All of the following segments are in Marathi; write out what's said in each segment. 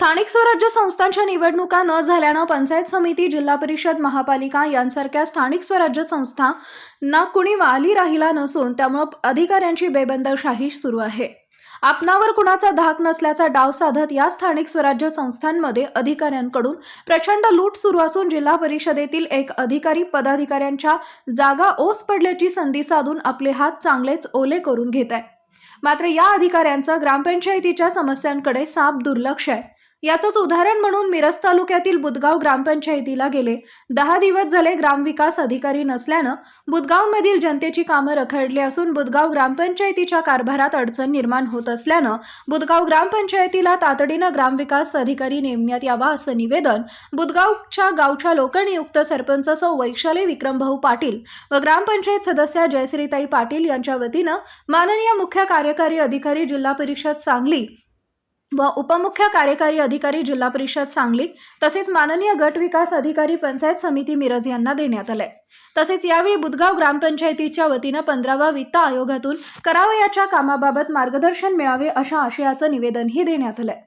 स्थानिक स्वराज्य संस्थांच्या निवडणुका न झाल्यानं पंचायत समिती जिल्हा परिषद महापालिका यांसारख्या स्थानिक स्वराज्य संस्थांना कुणी वाली राहिला नसून त्यामुळं अधिकाऱ्यांची बेबंदशाही सुरू आहे. आपणावर कुणाचा धाक नसल्याचा डाव साधत या स्थानिक स्वराज्य संस्थांमध्ये अधिकाऱ्यांकडून प्रचंड लूट सुरू असून जिल्हा परिषदेतील एक अधिकारी पदाधिकाऱ्यांच्या जागा ओस पडल्याची संधी साधून आपले हात चांगलेच ओले करून घेत आहे. मात्र या अधिकाऱ्यांचं ग्रामपंचायतीच्या समस्यांकडे साप दुर्लक्ष आहे. याचंच उदाहरण म्हणून मिरज तालुक्यातील बुदगाव ग्रामपंचायतीला गेले. दहा दिवस झाले ग्रामविकास अधिकारी नसल्यानं बुदगावमधील जनतेची कामं रखडली असून बुदगाव ग्रामपंचायतीच्या कारभारात अडचण निर्माण होत असल्यानं बुदगाव ग्रामपंचायतीला तातडीनं ग्रामविकास अधिकारी नेमण्यात यावा असं निवेदन बुदगावच्या गावच्या लोकनियुक्त सरपंच सौ वैशाली विक्रमभाऊ पाटील व ग्रामपंचायत सदस्या जयश्रीताई पाटील यांच्या वतीनं माननीय मुख्य कार्यकारी अधिकारी जिल्हा परिषद सांगली व उपमुख्य कार्यकारी अधिकारी जिल्हा परिषद सांगली तसेच माननीय गट विकास अधिकारी पंचायत समिती मिरज यांना देण्यात आलंय. तसेच यावेळी बुदगाव ग्रामपंचायतीच्या वतीनं पंधरावा वित्त आयोगातून करावयाच्या कामाबाबत मार्गदर्शन मिळावे अशा आशयाचं निवेदनही देण्यात आलंय.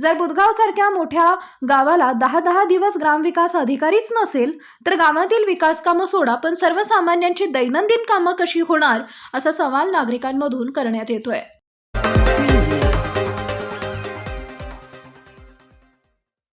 जर बुदगाव सारख्या मोठ्या गावाला दहा दहा दिवस ग्रामविकास अधिकारीच नसेल तर गावातील विकास कामं सोडा पण सर्वसामान्यांची दैनंदिन कामं कशी होणार असा सवाल नागरिकांमधून करण्यात येतोय.